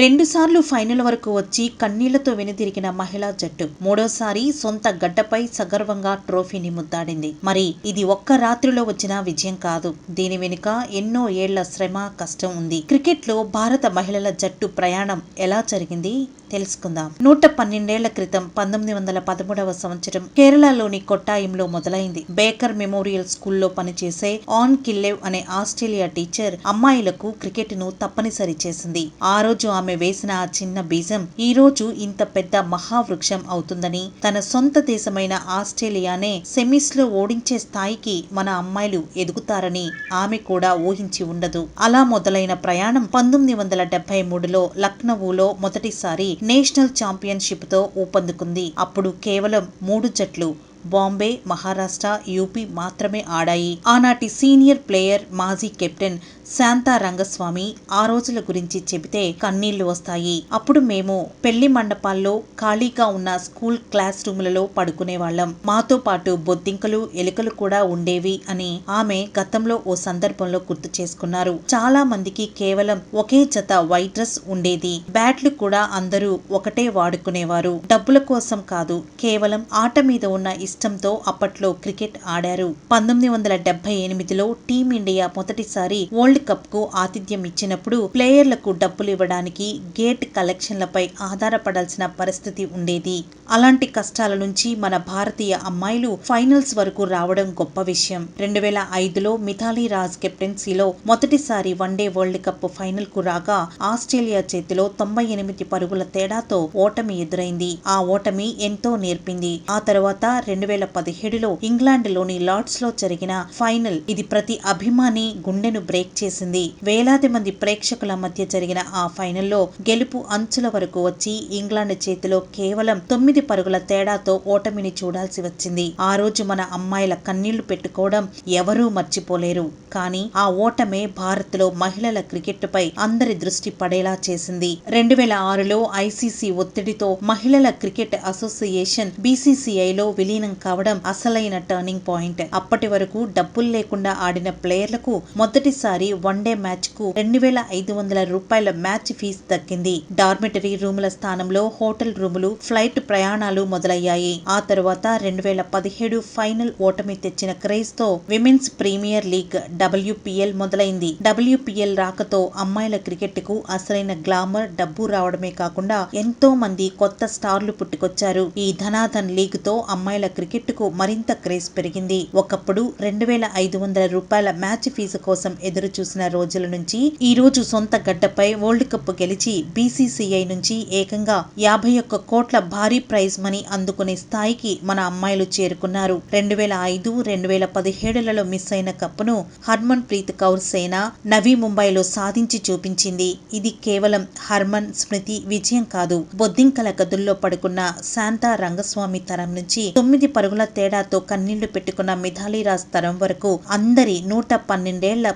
రెండుసార్లు ఫైనల్ వరకు వచ్చి కన్నీళ్ళతో వెనుదిరిగిన మహిళా జట్టు మూడోసారి సొంత గడ్డపై సగర్వంగా ట్రోఫీని ముద్దాడింది. మరి ఇది ఒక్క రాత్రిలో వచ్చిన విజయం కాదు. దీని వెనుక ఎన్నో ఏళ్ళ శ్రమ కష్టం ఉంది. క్రికెట్లో భారత మహిళల జట్టు ప్రయాణం ఎలా జరిగింది తెలుసుకుందాం. నూట పన్నెండేళ్ళ క్రితం పంతొమ్మిది వందల పదమూడవ సంవత్సరం కేరళలోని కొట్టాయంలో మొదలైంది. బేకర్ మెమోరియల్ స్కూల్లో పనిచేసే ఆన్ కిల్లెవ్ అనే ఆస్ట్రేలియా టీచర్ అమ్మాయిలకు క్రికెట్ను తప్పనిసరి చేసింది. ఆ రోజు ఆమె వేసిన ఆ చిన్న బీజం ఈ రోజు ఇంత పెద్ద మహావృక్షం అవుతుందని తన సొంత దేశమైన ఆస్ట్రేలియానే సెమీస్లో ఓడించే స్థాయికి మన అమ్మాయిలు ఎదుగుతారని ఆమె కూడా ఊహించి ఉండదు. అలా మొదలైన ప్రయాణం పంతొమ్మిది వందల డెబ్బై మూడులో లక్నవూలో మొదటిసారి నేషనల్ ఛాంపియన్షిప్తో ఊపందుకుంది. అప్పుడు కేవలం మూడు జట్లు బాంబే మహారాష్ట్ర యూపీ మాత్రమే ఆడాయి. ఆనాటి సీనియర్ ప్లేయర్ మాజీ కెప్టెన్ శాంతా రంగస్వామి ఆ రోజుల గురించి చెబితే కన్నీళ్ళు వస్తాయి. అప్పుడు మేము పెళ్ళి మండపాల్లో ఖాళీగా ఉన్న స్కూల్ క్లాస్ రూములలో పడుకునేవాళ్ళం మాతో పాటు బొద్దింకలు ఎలుకలు కూడా ఉండేవి అని ఆమె గతంలో ఓ సందర్భంలో గుర్తు చేసుకున్నారు. చాలా మందికి కేవలం ఒకే జత వైట్ డ్రెస్ ఉండేది. బ్యాట్లు కూడా అందరూ ఒకటే వాడుకునేవారు. డబ్బుల కోసం కాదు కేవలం ఆట మీద ఉన్న ఇష్టంతో అప్పట్లో క్రికెట్ ఆడారు. పంతొమ్మిది వందల డెబ్బై ఎనిమిదిలో టీమిండియా మొదటిసారి వరల్డ్ కప్కు ఆతిథ్యం ఇచ్చినప్పుడు ప్లేయర్లకు డబ్బులు ఇవ్వడానికి గేట్ కలెక్షన్లపై ఆధారపడాల్సిన పరిస్థితి ఉండేది. అలాంటి కష్టాల నుంచి మన భారతీయ అమ్మాయిలు ఫైనల్స్ వరకు రావడం గొప్ప విషయం. రెండు వేల ఐదులో మిథాలీ రాజ్ కెప్టెన్సీలో మొదటిసారి వన్డే వరల్డ్ కప్ ఫైనల్కు రాగా ఆస్ట్రేలియా చేతిలో తొంభై ఎనిమిది పరుగుల తేడాతో ఓటమి ఎదురైంది. ఆ ఓటమి ఎంతో నేర్పింది. ఆ తర్వాత రెండు వేల పదిహేడులో ఇంగ్లాండ్లోని లార్డ్స్లో జరిగిన ఫైనల్ ఇది ప్రతి అభిమాని గుండెను బ్రేక్ చేసింది. వేలాది మంది ప్రేక్షకుల మధ్య జరిగిన ఆ ఫైనల్లో గెలుపు అంచుల వరకు వచ్చి ఇంగ్లాండ్ చేతిలో కేవలం తొమ్మిది పరుగుల తేడాతో ఓటమిని చూడాల్సి వచ్చింది. ఆ రోజు మన అమ్మాయిల కన్నీళ్ళు పెట్టుకోవడం ఎవరూ మర్చిపోలేరు. కానీ ఆ ఓటమే భారత్లో మహిళల క్రికెట్ పై అందరి దృష్టి పడేలా చేసింది. రెండు వేల ఆరులో ఐసీసీ ఒత్తిడితో మహిళల క్రికెట్ అసోసియేషన్ బీసీసీఐలో విలీనం కావడం అసలైన టర్నింగ్ పాయింట్. అప్పటి వరకు డబ్బులు లేకుండా ఆడిన ప్లేయర్లకు మొదటిసారి వన్డే మ్యాచ్కు రెండు వేల ఐదు వందల రూపాయల మ్యాచ్ ఫీజు దక్కింది. డార్మెటరీ రూముల స్థానంలో హోటల్ రూములు ఫ్లైట్ ప్రయాణాలు మొదలయ్యాయి. ఆ తరువాత రెండు వేల పదిహేడు ఫైనల్ ఓటమి తెచ్చిన క్రేజ్తో విమెన్స్ ప్రీమియర్ లీగ్ డబ్ల్యూపీఎల్ మొదలైంది. డబ్ల్యూపీఎల్ రాకతో అమ్మాయిల క్రికెట్కు అసలైన గ్లామర్ డబ్బు రావడమే కాకుండా ఎంతో మంది కొత్త స్టార్లు పుట్టుకొచ్చారు. ఈ ధనాధన్ లీగ్తో అమ్మాయిల క్రికెట్కు మరింత క్రేజ్ పెరిగింది. ఒకప్పుడు రెండు వేల ఐదు వందల రూపాయల మ్యాచ్ ఫీజు కోసం ఎదురు చూసిన రోజుల నుంచి ఈ రోజు సొంత గడ్డపై వరల్డ్ కప్ గెలిచి బీసీసీఐ నుంచి ఏకంగా యాభై ఒక్క కోట్ల భారీ ప్రైజ్ మనీ అందుకునే స్థాయికి మన అమ్మాయిలు చేరుకున్నారు. రెండు వేల ఐదు రెండు వేల పదిహేడులలో మిస్ అయిన కప్పును హర్మన్ ప్రీత్ కౌర్ సేన నవీ ముంబైలో సాధించి చూపించింది. ఇది కేవలం హర్మన్ స్మృతి విజయం కాదు. బొద్దింకల గదుల్లో పడుకున్న శాంతా రంగస్వామి తరం నుంచి తొమ్మిది పరుగుల తేడాతో కన్నీళ్ళు పెట్టుకున్న మిథాలీరాజ్ తరం వరకు అందరి నూట పన్నెండేళ్ళ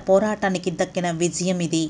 పోరాటానికి దక్కిన విజయం ఇది.